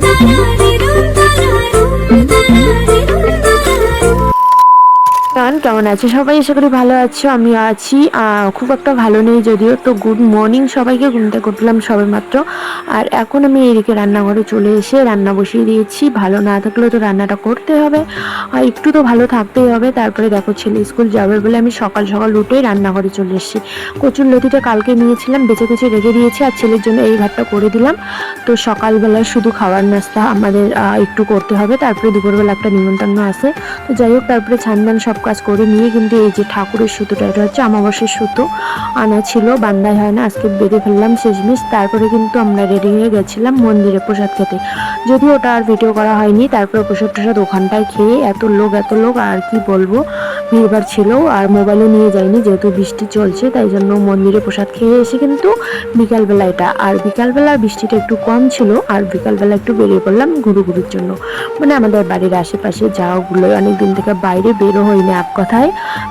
da da da কেমন আছে? সবাই আশা করি ভালো আছো আমি আছি। খুব একটা ভালো নেই যদিও, তো গুড মর্নিং সবাইকে ঘুমতে করলাম সবে মাত্র আর এখন আমি এদিকে রান্নাঘরে চলে এসে রান্না বসিয়ে দিয়েছি। ভালো না থাকলেও তো রান্নাটা করতে হবে। আর একটু তো ভালো থাকতেই হবে। তারপরে দেখো ছেলে স্কুল যাবে বলে আমি সকাল সকাল উঠেই রান্নাঘরে চলে এসেছি। কচুর লতিটা কালকে নিয়েছিলাম বেঁচে কুচে রেখে দিয়েছি আর ছেলের জন্য এই ভাতটা করে দিলাম। তো সকালবেলা শুধু খাওয়ার নাস্তা আমাদের একটু করতে হবে। তারপরে দুপুরবেলা একটা নিমন্ত্রণ আছে। তো যাই হোক, তারপরে ছানদান সব কাজ করে নিয়ে কিন্তু এই যে ঠাকুরের সুতোটা, এটা হচ্ছে আমাবাসের সুতো। আনা ছিল, বান্দায় হয় না, আজকে বেঁধে ফেললাম, শেষমেশ। তারপরে কিন্তু আমরা রেডি হয়ে গেছিলাম মন্দিরে প্রসাদ খেতে। যদিও ওটা আর ভিডিও করা হয়নি, তারপরে প্রসাদ টসাদ ওখানটায় খেয়ে এত লোক এত লোক, আর কি বলব? ভিড়ভাড় ছিল আর মোবাইলও নিয়ে যাইনি যেহেতু বৃষ্টি চলছে, তাই জন্য মন্দিরে প্রসাদ খেয়ে এসে কিন্তু বিকালবেলা এটা, আর বিকালবেলা বৃষ্টিটা একটু কম ছিল, আর বিকালবেলা একটু বেরিয়ে পড়লাম ঘুরু ঘুরুর জন্য। মানে আমাদের বাড়ির আশেপাশে যাওয়াগুলো অনেক দিন থেকে বাইরে বেরো হয়নি এক কথায়।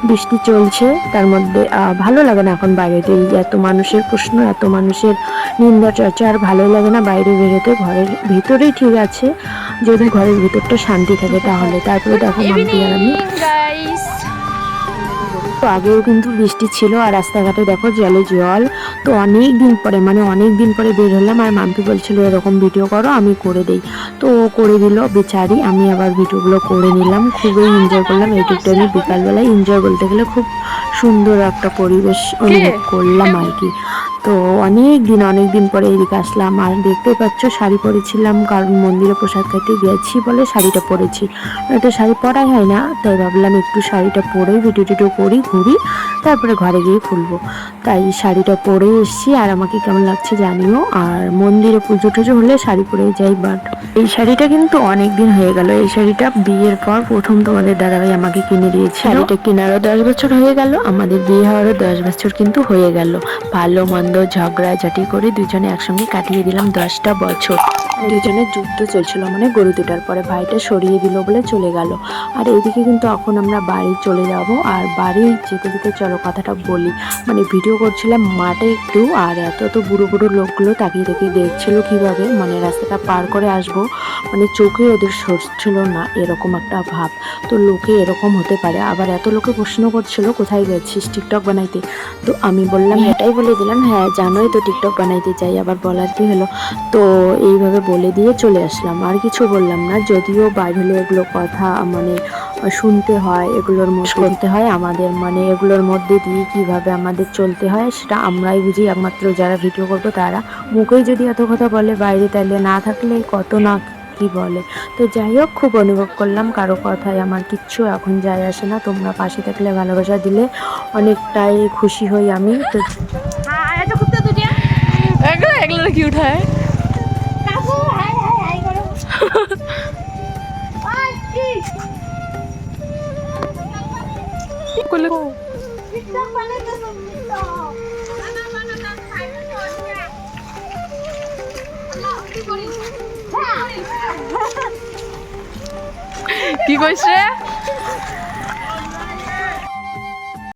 বৃষ্টি চলছে, তার মধ্যে ভালো লাগে না এখন বাইরেতে এত মানুষের প্রশ্ন, এত মানুষের নিন্দা, চর্চা, আর ভালো লাগে না বাইরে বেরোতে। ঘরের ভিতরেই ঠিক আছে যদি ঘরের ভিতরটা শান্তি থাকে তাহলে। তারপরে দেখো মাম্পি আর আমি তো আগেও কিন্তু বৃষ্টি ছিল আর রাস্তাঘাটে দেখো জলে জল। তো অনেক দিন পরে মানে অনেক দিন পরে বের হলাম আর মাম্পি বলছিল এরকম ভিডিও করো আমি করে দেই। তো ও করে দিল বেচারি। আমি আবার ভিডিওগুলো করে নিলাম। খুবই এনজয় করলাম। এইটুকু আমি বিকালবেলায় এনজয় বলতে গেলে খুব সুন্দর একটা পরিবেশ অনুভব করলাম আর কি। তো অনেক দিন অনেক দিন পরে এদিকে আসলাম। আর দেখতে পাচ্ছ, শাড়ি পরেছিলাম, কারণ মন্দিরে প্রসাদ খেতে গেছি বলে শাড়িটা পরেছি। এটা শাড়ি পরাই হয় না, তাই ভাবলাম একটু শাড়িটা পরে ভিডিও টিডিও করি, ঘুরি, তারপরে ঘরে গিয়ে খুলবো। তাই শাড়িটা পরে এসেছি, আর আমাকে কেমন লাগছে জানিও। আর মন্দিরে পুজো টুজো হলে শাড়ি পরে যাই বাট এই শাড়িটা কিন্তু অনেক দিন হয়ে গেল। এই শাড়িটা বিয়ের পর প্রথম তোমাদের দাদাভাই আমাকে কিনে দিয়েছে শাড়িটা কেনারও দশ বছর হয়ে গেল, আমাদের বিয়ে হওয়ারও দশ বছর কিন্তু হয়ে গেল। ভালো, মন্দ ঝগড়াঝাটি করে দুজনে একসঙ্গে কাটিয়ে দিলাম দশটা বছর। দুজনের যুদ্ধ চলছিল মানে গরু দুটার পরে ভাইটা সরিয়ে দিল বলে চলে গেল। আর এদিকে কিন্তু এখন আমরা বাড়ি চলে যাব আর বাড়ি যেতে যেতে চলো কথাটা বলি। মানে ভিডিও করছিলাম মাঠে একটু আর এত এত বুড়ো বুড়ো লোকগুলো তাকিয়ে তাকিয়ে দেখছিল কীভাবে মানে রাস্তাটা পার করে আসব। মানে চোখে ওদের সরছিল না, এরকম একটা ভাব। তো লোকে এরকম হতে পারে, আবার এত লোকে প্রশ্ন করছিল কোথায় গেছিস, টিকটক বানাইতে? তো আমি বললাম, এটাই বলে দিলাম হ্যাঁ জানোই তো টিকটক বানাইতে চাই আবার বলার কি হলো? তো এইভাবে বলে দিয়ে চলে আসলাম আর কিছু বললাম না যদিও বাইরে এগুলো কথা মানে শুনতে হয় এগুলোর মধ্যে করতে হয় আমাদের মানে এগুলোর মধ্যে দিয়ে কীভাবে আমাদের চলতে হয় সেটা আমরাই বুঝি একমাত্র যারা ভিডিও করব তারা। মুখেই যদি এত কথা বলে বাইরে তাহলে না থাকলে কত না কি বলে? তো যাই হোক খুব অনুভব করলাম কারও কথায় আমার কিচ্ছু এখন যায় আসে না তোমরা পাশে থাকলে ভালোবাসা দিলে অনেকটাই খুশি হই আমি। তো কি উঠায় করলে কি কইছে